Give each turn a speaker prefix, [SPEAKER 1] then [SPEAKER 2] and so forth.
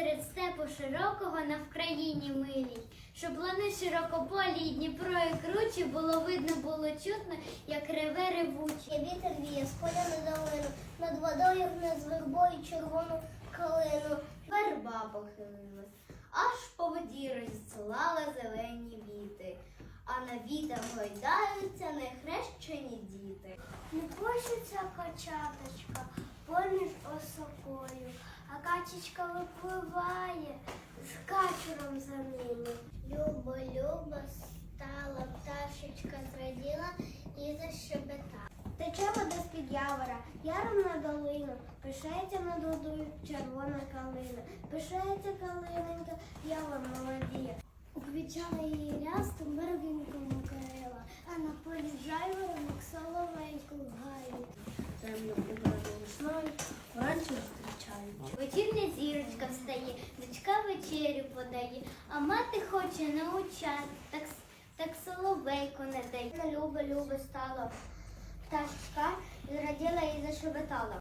[SPEAKER 1] серед степу широкого на Вкраїні милій, щоб лани широкополі і Дніпро і кручі було видно, було чутно, як реве ревучі.
[SPEAKER 2] Вітер віє з поля на долину, над водою гне з вербою червону калину.
[SPEAKER 1] Верба похилилась, аж по воді розсилала зелені віти, а на вітах гойдаються нехрещені діти.
[SPEAKER 2] Не пощиться качаточка поміж осокою, качечка випливає з качуром за ними. Любо, любо стала пташечка зраділа і защебетала. Тече вода з-під явора, яром на долину, пишається над водою червона калина, пишається калиненька, явор молодіє. Уквічала її рястом барвінком укрила, а на полі жайворонок
[SPEAKER 1] вечерю подає, а мати хоче научати, так, так соловейку не дає.
[SPEAKER 2] Люба, любе стало пташечка, зраділа і зашебетала.